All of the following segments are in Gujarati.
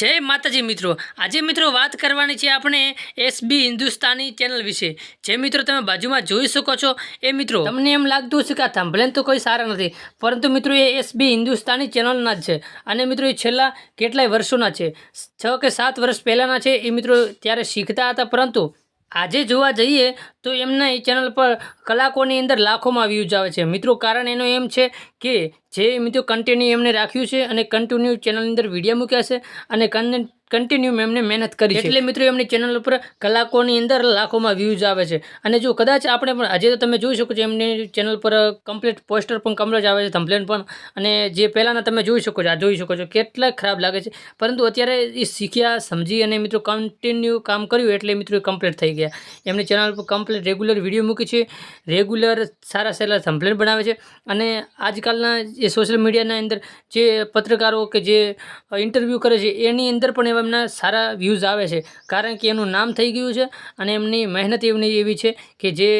જય માતાજી મિત્રો. આજે મિત્રો વાત કરવાની છે આપણે એસબી હિન્દુસ્તાની ચેનલ વિશે. જે મિત્રો તમે બાજુમાં જોઈ શકો છો, એ મિત્રો તમને એમ લાગતું હશે કે આ થંભલેન તો કોઈ સારા નથી, પરંતુ મિત્રો એ એસબી હિન્દુસ્તાની ચેનલના જ છે. અને મિત્રો એ છેલ્લા કેટલાય વર્ષોના છે. છ કે સાત વર્ષ પહેલાંના છે, એ મિત્રો ત્યારે શીખતા હતા, પરંતુ આજે જોવા જઈએ તો એમના એ ચેનલ પર કલાકોની અંદર લાખોમાં વ્યૂઝ આવે છે. મિત્રો કારણ એનું એમ છે કે જે મિત્રો કન્ટિન્યુ એમને રાખ્યું છે અને કન્ટિન્યુ ચેનલની અંદર વીડિયો મૂક્યા છે અને કન્ટિન્યુ એમને મહેનત કરી એટલે મિત્રો એમની ચેનલ ઉપર કલાકોની અંદર લાખોમાં વ્યૂઝ આવે છે. અને જો કદાચ આપણે પણ આજે તો તમે જોઈ શકો છો એમની ચેનલ પર કમ્પ્લીટ પોસ્ટર પણ કમ્પ્લીટ આવે છે થમ્પલેન પણ. અને જે પહેલાંના તમે જોઈ શકો છો, આ જોઈ શકો છો, કેટલા ખરાબ લાગે છે. પરંતુ અત્યારે એ શીખ્યા, સમજી અને મિત્રો કન્ટિન્યુ કામ કર્યું એટલે મિત્રો કમ્પ્લીટ થઈ ગયા. એમની ચેનલ પર કમ્પ્લીટ રેગ્યુલર વીડિયો મૂકી છે. રેગ્યુલર સારા સારા થમ્પલેન બનાવે છે. અને આજકાલના જે સોશિયલ મીડિયાના અંદર જે પત્રકારો કે જે ઇન્ટરવ્યૂ કરે છે, એની અંદર પણ એમના સારા વ્યૂઝ આવે છે. કારણ કે એનું નામ થઈ ગયું છે અને એમની મહેનત એમની એવી છે કે જે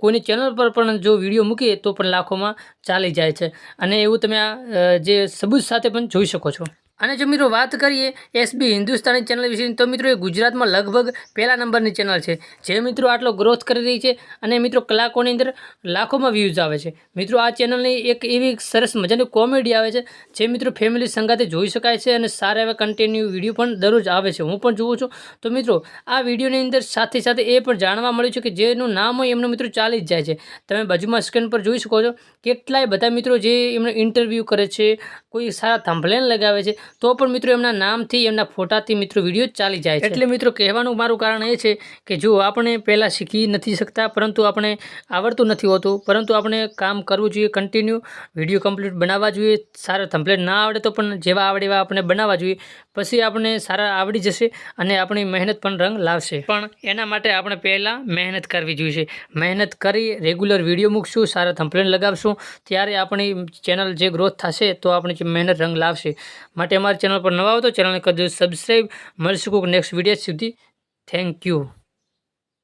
કોઈની ચેનલ પર પણ જો વીડિયો મૂકીએ તો પણ લાખોમાં ચાલી જાય છે. અને એવું તમે આ જે સબૂત સાથે પણ જોઈ શકો છો. અને જો મિત્રો વાત કરીએ એસબી હિન્દુસ્તાની ચેનલ વિશે તો મિત્રો એ ગુજરાતમાં લગભગ પહેલા નંબરની ચેનલ છે. જે મિત્રો આટલો ગ્રોથ કરી રહી છે અને મિત્રો કલાકોની અંદર લાખોમાં વ્યૂઝ આવે છે. મિત્રો આ ચેનલની એક એવી સરસ મજાની કોમેડી આવે છે, જે મિત્રો ફેમિલી સંગાતે જોઈ શકાય છે અને સારા એવા કન્ટિન્યુ વીડિયો પણ દરરોજ આવે છે. હું પણ જોઉં છું. તો મિત્રો આ વિડીયોની અંદર સાથે સાથે એ પણ જાણવા મળ્યું છે કે જેનું નામ હોય એમનું મિત્રો ચાલી જ જાય છે. તમે બાજુમાં સ્ક્રીન પર જોઈ શકો છો. કેટલાય બધા મિત્રો જે એમનો ઇન્ટરવ્યૂ કરે છે, કોઈ સારા થંભલેન લગાવે છે તો પણ મિત્રો એમના નામથી, એમના ફોટાથી મિત્રો વીડિયો ચાલી જાય એટલે મિત્રો કહેવાનું મારું કારણ એ છે કે જો આપણે પહેલાં શીખી નથી શકતા, પરંતુ આપણે આવડતું નથી હોતું, પરંતુ આપણે કામ કરવું જોઈએ કન્ટિન્યુ વીડિયો કમ્પ્લીટ બનાવવા જોઈએ. સારા થમ્પલેટ ના આવડે તો પણ જેવા આવડે એવા આપણે બનાવવા જોઈએ. પછી આપણે સારા આવડી જશે અને આપણી મહેનત પણ રંગ લાવશે. પણ એના માટે આપણે પહેલાં મહેનત કરવી જોઈએ. મહેનત કરી રેગ્યુલર વીડિયો મૂકશું, સારા થમ્પલેટ લગાવશું. ત્યારે આપણી ચેનલ જે ગ્રોથ થશે તો આપણી મહેનત રંગ લાવશે. માટે અમારી ચેનલ પર નવા આવો તો ચેનલને કરજો સબસ્ક્રાઈબ મળશું કોઈક નેક્સ્ટ વીડિયો સુધી. Thank you